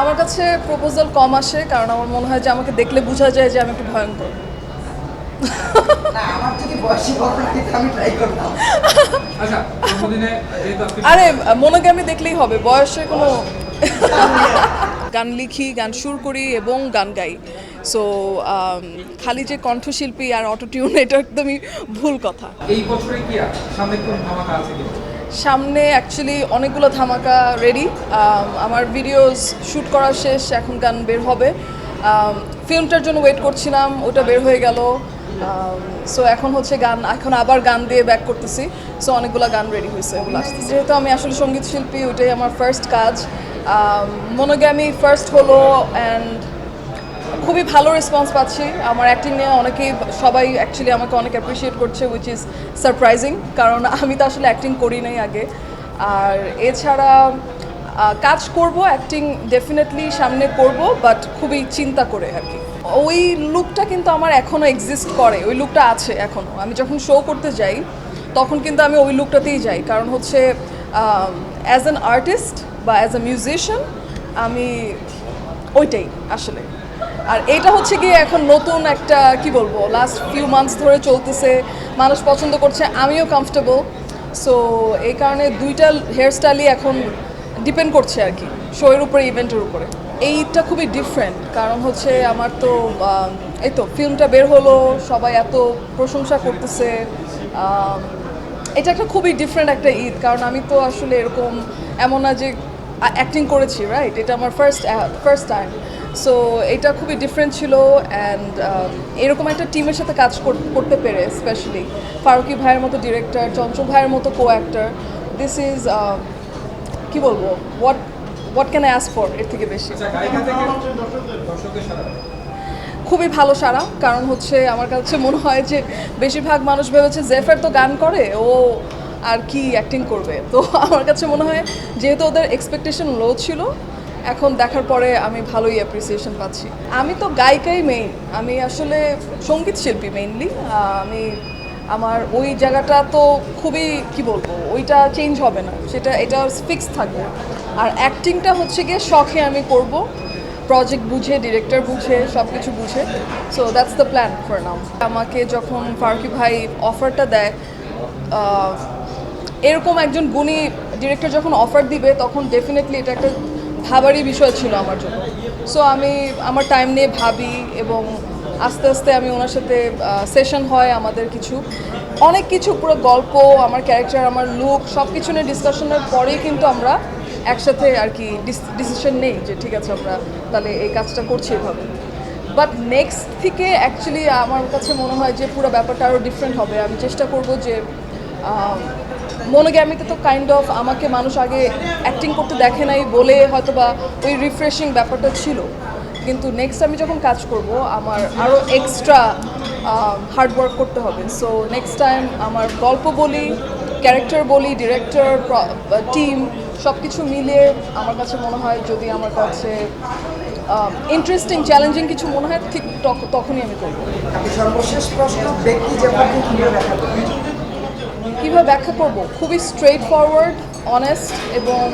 আমার কাছে প্রপোজাল কম আসে কারণ আমার মনে হয় যে আমাকে দেখলে বোঝা যায় যে আমি একটু ভয়ঙ্কর। না আমার যদি বয়সী বড় লাগে তো আমি ট্রাই করতাম। আচ্ছা আরে মনোগ্রামী দেখলেই হবে বয়সে কোনো গান লিখি গান সুর করি এবং গান গাই। সো খালি যে কণ্ঠশিল্পী আর অটোটিউন এটা একদমই ভুল কথা। এই বছরে কি সামনে কোন ধামাকা আছে কি? সামনে অ্যাকচুয়ালি অনেকগুলো ধামাকা রেডি আমার ভিডিওস শ্যুট করা শেষ, এখন গান বের হবে। ফিল্মটার জন্য ওয়েট করছিলাম, ওটা বের হয়ে গেল। সো এখন হচ্ছে গান, এখন আবার গান দিয়ে ব্যাক করতেছি। সো অনেকগুলো গান রেডি হয়েছে যেহেতু আমি আসলে সংগীত শিল্পী, ওইটাই আমার ফার্স্ট কাজ। মনোগ্যামি ফার্স্ট হলো অ্যান্ড খুবই ভালো রেসপন্স পাচ্ছি। আমার অ্যাক্টিং নিয়ে অনেকেই সবাই অ্যাকচুয়ালি আমাকে অনেক অ্যাপ্রিসিয়েট করছে উইচ ইজ সারপ্রাইজিং কারণ আমি তো আসলে অ্যাক্টিং করি নাই আগে। আর এছাড়া কাজ করব অ্যাক্টিং ডেফিনেটলি সামনে করব বাট খুবই চিন্তা করে আর কি। ওই লুকটা কিন্তু আমার এখনও এক্সিস্ট করে, ওই লুকটা আছে এখনও আমি যখন শো করতে যাই, তখন কিন্তু আমি ওই লুকটাতেই যাই। কারণ হচ্ছে অ্যাজ অ্যান আর্টিস্ট বা অ্যাজ আ মিউজিশিয়ান আমি ওইটাই আসলে। আর এটা হচ্ছে গিয়ে এখন নতুন একটা, কি বলব লাস্ট ফিউ মান্থস ধরে চলতেছে, মানুষ পছন্দ করছে, আমিও কমফর্টেবল সো এই কারণে দুইটা হেয়ার স্টাইলই এখন ডিপেন্ড করছে আর কি শোয়ের উপরে ইভেন্টের উপরে। এইটা খুবই ডিফারেন্ট কারণ হচ্ছে আমার তো এই তো ফিল্মটা বের হলো, সবাই এত প্রশংসা করতেছে এটা একটা খুবই ডিফারেন্ট একটা ঈদ, কারণ আমি তো আসলে এরকম এমন না যে অ্যাক্টিং করেছি রাইট এটা আমার ফার্স্ট ফার্স্ট টাইম সো এটা খুবই ডিফারেন্ট ছিল অ্যান্ড এরকম একটা টিমের সাথে কাজ কর- করতে পেরে স্পেশালি ফারুকি ভাইয়ের মতো ডিরেক্টর চঞ্চল ভাইয়ের মতো কো অ্যাক্টর দিস ইজ কি বলব what what can I ask for এর থেকে বেশি? আচ্ছা খুবই ভালো সারা কারণ হচ্ছে আমার কাছে মনে হয় যে বেশিরভাগ মানুষ ভেবেছে জেফার তো গান করে ও আর কি অ্যাক্টিং করবে। তো আমার কাছে মনে হয় যেহেতু ওদের এক্সপেকটেশন লো ছিল এখন দেখার পরে আমি ভালোই অ্যাপ্রিসিয়েশন পাচ্ছি। আমি তো গায়িকাই মেইন আমি আসলে সংগীত শিল্পী মেইনলি আমি আমার ওই জায়গাটা তো খুবই, কি বলব, ওইটা চেঞ্জ হবে না। সেটা, এটা ফিক্স থাকবে। আর অ্যাক্টিংটা হচ্ছে গিয়ে শখে আমি করব। প্রজেক্ট বুঝে ডিরেক্টর বুঝে সব কিছু বুঝে। So that's the plan for now আমাকে যখন ফারুকি ভাই অফারটা দেয় এরকম একজন গুণী ডিরেক্টর যখন অফার দিবে, তখন ডেফিনেটলি এটা একটা ভাবারই বিষয় ছিল আমার জন্য। সো আমি আমার টাইম নিয়ে ভাবি এবং আস্তে আস্তে আমি ওনার সাথে সেশন হয় আমাদের কিছু। অনেক কিছু, পুরো গল্প, আমার ক্যারেক্টার আমার লুক সব কিছু নিয়ে ডিসকাশনের পরেই কিন্তু আমরা একসাথে আর কি ডিসিশন নেই যে ঠিক আছে আমরা তাহলে এই কাজটা করছি এভাবে। বাট নেক্সট থেকে অ্যাকচুয়ালি আমার কাছে মনে হয় যে পুরো ব্যাপারটা আরও ডিফারেন্ট হবে। আমি চেষ্টা করব যে মনোগ্যামিতে তো কাইন্ড অফ আমাকে মানুষ আগে অ্যাক্টিং করতে দেখে নাই বলে হয়তো বা ওই রিফ্রেশিং ব্যাপারটা ছিল। কিন্তু নেক্সট আমি যখন কাজ করব, আমার আরও এক্সট্রা হার্ড ওয়ার্ক করতে হবে। সো নেক্সট টাইম আমার গল্প বলি ক্যারেক্টার বলি ডিরেক্টর টিম সব কিছু মিলিয়ে আমার কাছে মনে হয় যদি আমার কাছে ইন্টারেস্টিং চ্যালেঞ্জিং কিছু মনে হয়, ঠিক তখনই আমি করব। সর্বশেষ প্রশ্ন, ব্যক্তি কীভাবে ব্যাখ্যা করব। খুবই স্ট্রেট ফরওয়ার্ড অনেস্ট এবং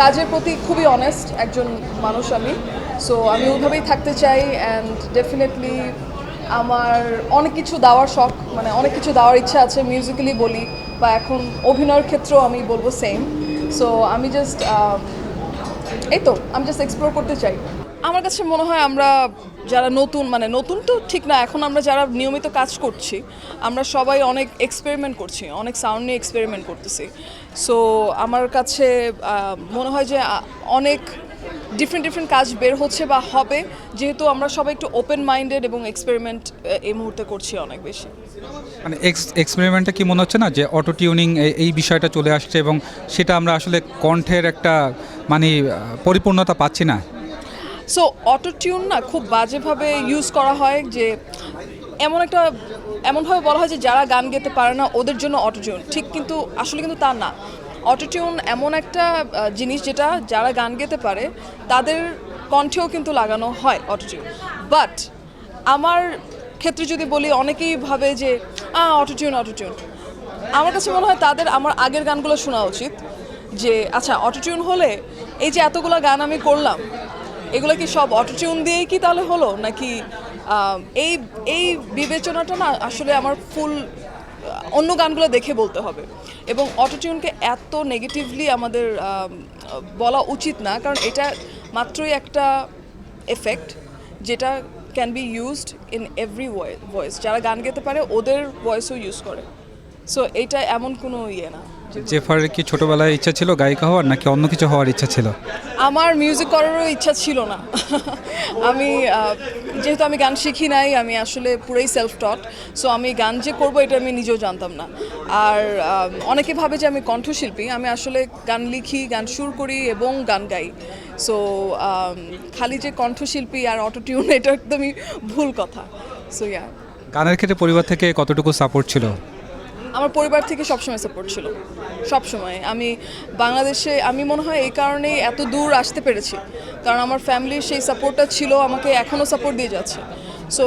কাজের প্রতি খুবই অনেস্ট একজন মানুষ আমি। সো আমি ওইভাবেই থাকতে চাই অ্যান্ড ডেফিনেটলি আমার অনেক কিছু দেওয়ার শখ মানে অনেক কিছু দেওয়ার ইচ্ছা আছে মিউজিক্যালি বলি বা এখন অভিনয়ের ক্ষেত্রেও আমি বলব সেম সো আমি জাস্ট এই তো, আমি জাস্ট এক্সপ্লোর করতে চাই। আমার কাছে মনে হয় আমরা যারা নতুন মানে নতুন তো ঠিক না, এখন আমরা যারা নিয়মিত কাজ করছি, আমরা সবাই অনেক এক্সপেরিমেন্ট করছি, অনেক সাউন্ড নিয়ে এক্সপেরিমেন্ট করতেছি। সো আমার কাছে মনে হয় যে অনেক ডিফারেন্ট ডিফারেন্ট কাজ বের হচ্ছে বা হবে, যেহেতু আমরা সবাই একটু ওপেন মাইন্ডেড এবং এক্সপেরিমেন্ট এই মুহূর্তে করছি অনেক বেশি। মানে এক্স এক্সপেরিমেন্টে কি মনে হচ্ছে না যে অটো টিউনিং এই বিষয়টা চলে আসছে এবং সেটা আমরা আসলে কণ্ঠের একটা মানে পরিপূর্ণতা পাচ্ছি না? সো অটোটিউন না খুব বাজেভাবে ইউজ করা হয় যে এমন একটা, এমনভাবে বলা হয় যে যারা গান গেতে পারে না, ওদের জন্য অটোটিউন ঠিক কিন্তু, আসলে কিন্তু তা না। অটোটিউন এমন একটা জিনিস যেটা যারা গান গেতে পারে, তাদের কণ্ঠেও কিন্তু লাগানো হয় অটোটিউন বাট আমার ক্ষেত্রে যদি বলি, অনেকেই ভাবে যে অটোটিউন অটোটিউন আমার কাছে মনে হয় তাদের, আমার আগের গানগুলো শোনা উচিত যে আচ্ছা অটোটিউন হলে এই যে এতগুলো গান আমি করলাম এগুলো কি সব অটোটিউন দিয়েই কি তাহলে হলো? নাকি এই এই বিবেচনাটা না আসলে আমার ফুল অন্য গানগুলো দেখে বলতে হবে। এবং অটোটিউনকে এত নেগেটিভলি আমাদের বলা উচিত না, কারণ এটা মাত্রই একটা এফেক্ট যেটা can be used in every voice যারা গান গেতে পারে, ওদের ভয়েসও ইউজ করে। সো এইটা এমন কোনো ইয়ে না। জেফারের কি ছোটবেলায় ইচ্ছা ছিল গায়িকা হওয়ার নাকি অন্য কিছু হওয়ার ইচ্ছা ছিল? আমার মিউজিক করারও ইচ্ছা ছিল না। আমি যেহেতু আমি গান শিখি নাই আমি আসলে পুরোই সেলফ টট সো আমি গান যে করব এটা আমি নিজেও জানতাম না। আর অনেকে ভাবে যে আমি কণ্ঠশিল্পী আমি আসলে গান লিখি গান সুর করি এবং গান গাই। সো খালি যে কণ্ঠশিল্পী আর অটোটিউন এটা একদমই ভুল কথা। সো ইয়া গানের ক্ষেত্রে পরিবার থেকে কতটুকু সাপোর্ট ছিল? আমার পরিবার থেকে সবসময় সাপোর্ট ছিল। সবসময়। আমি বাংলাদেশে আমি মনে হয় এই কারণেই এত দূর আসতে পেরেছি। কারণ আমার ফ্যামিলির সেই সাপোর্টটা ছিল আমাকে এখনও সাপোর্ট দিয়ে যাচ্ছে। সো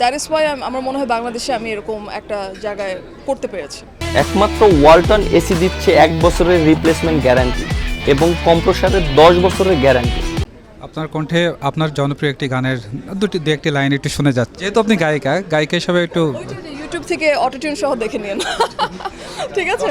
দ্যাট ইজ ওয়াই আমার মনে হয় বাংলাদেশে আমি এরকম একটা জায়গায় করতে পেরেছি। একমাত্র ওয়ালটন এসি দিচ্ছে এক বছরের রিপ্লেসমেন্ট গ্যারান্টি এবং কম্প্রসারের দশ বছরের গ্যারান্টি আপনার কণ্ঠে আপনার জনপ্রিয় একটি গানের দুটি দু একটি লাইন একটু শুনে যাচ্ছে। যেহেতু আপনি গায়িকা গায়িকা হিসাবে একটু ইউটিউব থেকে অটোটিউন সহ দেখে নিন। ঠিক আছে?